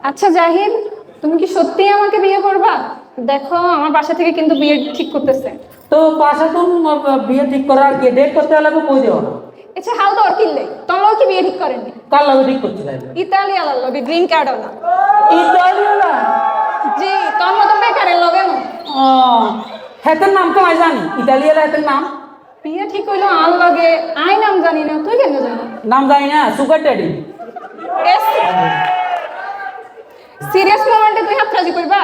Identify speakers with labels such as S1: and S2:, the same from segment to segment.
S1: আচ্ছা জাহিদ তুমি কি সত্যি আমাকে বিয়ে করবা? দেখো আমার বাসা থেকে কিন্তু বিয়ে ঠিক করতেছে।
S2: তো বাসা তো বিয়ে ঠিক করার কি? ডেট করতে লাগবে কই দেও না
S1: আচ্ছা হাল দর কিনলে তোমার কি বিয়ে ঠিক করেননি
S2: কার লাগে ঠিক করতে লাগবে
S1: ইতালিয়ান লগে গ্রিন কার্ড ওলা
S2: ইতালিয়ালা
S1: জি তোর মতো বেকারের লগে না
S2: ও হেতের নাম তো আমি জানি। ইতালিয়ালা হেতের নাম?
S1: বিয়ে ঠিক হইল আল লগে। আই নাম জানি না তুই কেন জানি
S2: নাম জানি না সুগার ড্যাডি।
S1: সিরিয়াস মোমেন্টে তুই হাতরাজি করবা?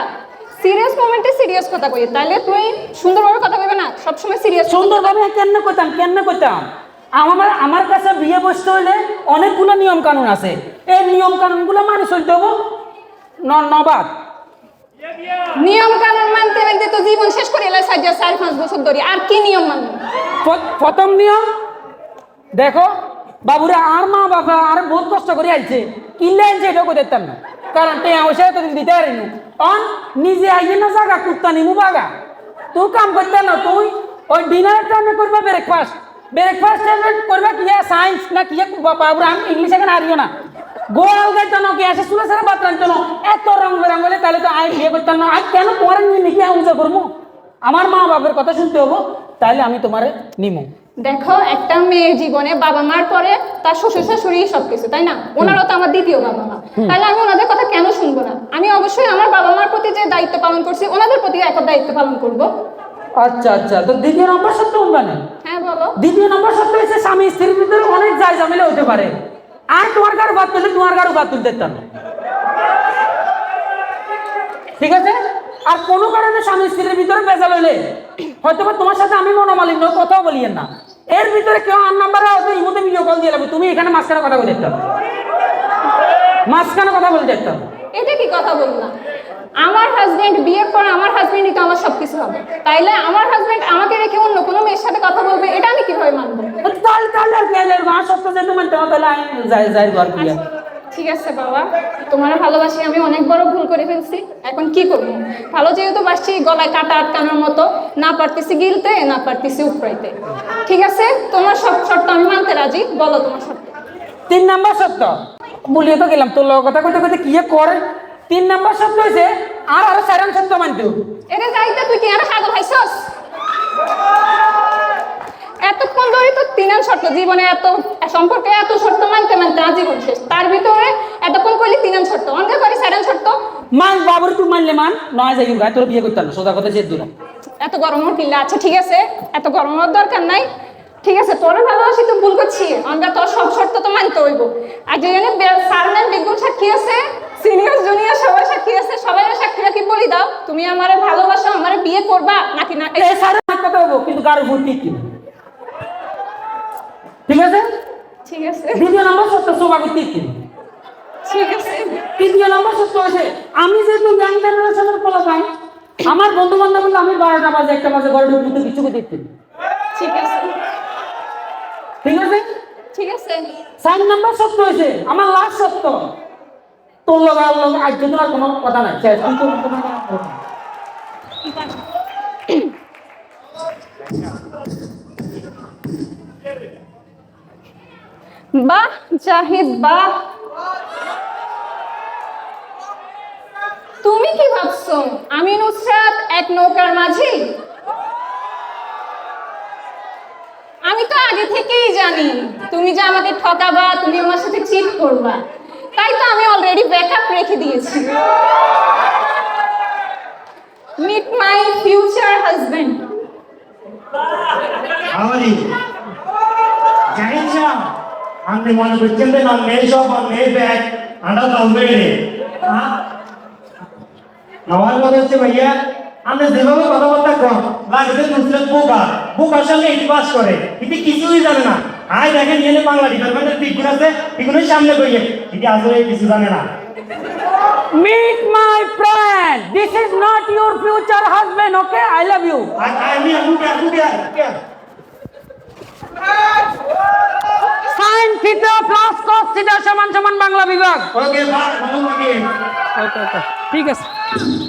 S1: সিরিয়াস মোমেন্টে সিরিয়াস কথা কই তাইলে তুই সুন্দরভাবে কথা কইবে না? সবসময় সিরিয়াস
S2: সুন্দরভাবে কেন করতাম কেন করতাম আমার আমার কাছে বিয়ে বসতে হলে অনেকগুলো নিয়ম কানুন আছে। এই নিয়ম কানুনগুলো মানে চলতে হব। ন- নবাদ
S1: নিয়ম কানুন মানতে মানতে তো জীবন শেষ করে এলাই সাজ্জা চার পাঁচ বছর ধরে। আর কি নিয়ম মানবো?
S2: প্রথম নিয়ম দেখো বাবুরা আর মা বাবা আর বহুত কষ্ট করে আইছে। কিনলে আনছে এটাও করে দিতাম না। কারণ টেয়া অবশ্যই তো দিতে পারিনি। অন, নিজে আইয়ে না জাগা, কুত্তা নিমু বাগা। তুই কাম করতে না, তুই ওই ডিনারের টাইমে করবা ব্রেকফাস্ট ব্রেকফাস্ট টাইমে করবা কি সায়েন্স না কি বাবুরা আমি ইংলিশ এখানে হারিও না। গোয়াল গাইতো না আসে শুনে সারা বাতরান এত রং বেরং বলে তাহলে তো আই বিয়ে করতাম না। আর কেন পরে নিয়ে নিকে আমি করব আমার মা বাবার কথা শুনতে হব তাহলে আমি তোমারে নিমু।
S1: দেখো একটা মেয়ে জীবনে বাবা মার পরে তার শ্বশুর শাশুড়ি সবকিছু তাই না? ওনারাও তো আমার দ্বিতীয় বাবা মা। তাহলে আমি ওনাদের কথা কেন শুনব না? আমি অবশ্যই আমার বাবা মার প্রতি যে দায়িত্ব পালন করছি ওনাদের প্রতি এক দায়িত্ব পালন করব।
S2: আচ্ছা আচ্ছা। তো দ্বিতীয় নম্বর সত্য কোনটা নেই।
S1: হ্যাঁ বলো।
S2: দ্বিতীয় নম্বর সত্য হচ্ছে স্বামী স্ত্রীর ভিতরে অনেক যায় ঝামেলা হতে পারে। আর তোমার কারও বাদ তুললে তোমার কারও বাদ তুলতে ঠিক আছে? আর কোনো কারণে স্বামী স্ত্রীর ভিতরে বেজাল হলে হয়তো তোমার সাথে আমি মনোমালিন্য কথাও বলিয়েন না। এর ভিতরে কেউ আর নাম্বারে হয়তো ইমোতে ভিডিও কল দিয়ে লাগবে। তুমি এখানে মাঝখানে কথা বলে দেখতাম মাঝখানে কথা বলে দেখতাম
S1: এটা কি কথা বললাম? আমার হাজবেন্ড বিয়ের পর আমার হাজবেন্ডই তো আমার সবকিছু হবে। তাইলে আমার হাজবেন্ড আমাকে রেখে অন্য কোনো মেয়ের সাথে কথা বলবে এটা আমি কীভাবে মানবো?
S2: তাহলে তাহলে আর কি আর সত্য যেহেতু মানতে হবে তাহলে আমি যাই যাই ঘর
S1: ঠিক আছে বাবা তোমার ভালোবাসি আমি অনেক বড় ভুল করে ফেলছি। এখন কি করব? ভালো যেহেতু বাসছি গলায় কাটা আটকানোর মতো না পারতেছি গিলতে না পারতেছি উপরাইতে ঠিক আছে? তোমার সব শর্ত আমি মানতে রাজি বলো তোমার শর্ত।
S2: তিন নাম্বার সত্য বলিয়ে তো গেলাম তোর কথা কইতে কইতে কি করে? তিন নাম্বার সত্য হয়েছে আর আরও চারান সত্য মানতে।
S1: এটা যাইতে তুই কি আর পাগল হইছস এতক্ষণ ধরে তো তিনান শর্ত জীবনে এত সম্পর্কে এত শর্ত মানতে মানতে আজীবন শেষ। তার
S2: মান বাবুর তুই মানলে মান নয় যাই গায়ে তোর বিয়ে করতে না সোজা কথা জেদ দূরা
S1: এত গরম কিল্লা আচ্ছা ঠিক আছে? এত গরম হওয়ার দরকার নাই। ঠিক আছে তোর ভালোবাসি তো ভুল করছি। আমরা তোর সব শর্ত তো মানতে হইব। আর যেখানে স্যার ম্যাম বেগুন সাক্ষী আছে সিনিয়র জুনিয়র সবাই সাক্ষী আছে সবাই সাক্ষী রাখি বলি দাও? তুমি আমারে ভালোবাসো আমারে বিয়ে করবা? নাকি না
S2: এই সারা কথা হব কিন্তু কারও ভোট ঠিক ঠিক আছে?
S1: ঠিক আছে।
S2: দ্বিতীয় নম্বর সত্য সৌভাগ্য ঠিক কিনা? তৃতীয় নম্বর সত্য হয়েছে আমি যেহেতু ইয়াং জেনারেশনের ফলো পাই আমার বন্ধু বান্ধব আমি বারোটা বাজে একটা বাজে ঘরে ঢুকলে তো কিছু দেখতে
S1: ঠিক আছে।
S2: ঠিক আছে?
S1: ঠিক আছে।
S2: চার নম্বর সত্য হয়েছে আমার লাস্ট সত্য তোর লগে আর লগে আজ আর কোনো কথা নাই। শেষ।
S1: বাহ জাহিদ বাহ। তুমি কি ভাবছ? আমি নুসরাত এক নৌকার মাঝি? আমি তো আগে থেকেই জানি, তুমি যে আমাকে ঠকাবা, তুমি আমার সাথে চিট করবা। তাই তো আমি অলরেডি ব্যাকআপ রেখে দিয়েছি। মিট মাই ফিউচার হাজবেন্ড
S3: আমারই জানেন সাহেব আপনি মনে করছেন যে না মেয়ে সব আর মেয়ে ব্যাগ আন্ডা চলবে রে আমার কথা হচ্ছে ভাইয়া আপনি যেভাবে কথাবার্তা কন লাগছে নুসরাত বোকা বোকার সঙ্গে ইট পাস করে কিন্তু কিছুই জানে না আয় দেখেন নিয়ে বাংলা ডিপার্টমেন্টের টিকুন আছে টিকুনের সামনে বইয়ে কিন্তু আসলে কিছু জানে না
S2: Meet my friend. This is not your future husband, okay? I love you.
S3: আর আমি বুকে বুকে
S2: Sin theta plus cos theta সমান সমান বাংলা বিভাগ
S3: ওকে ভালো
S2: ঠিক আছে Yeah!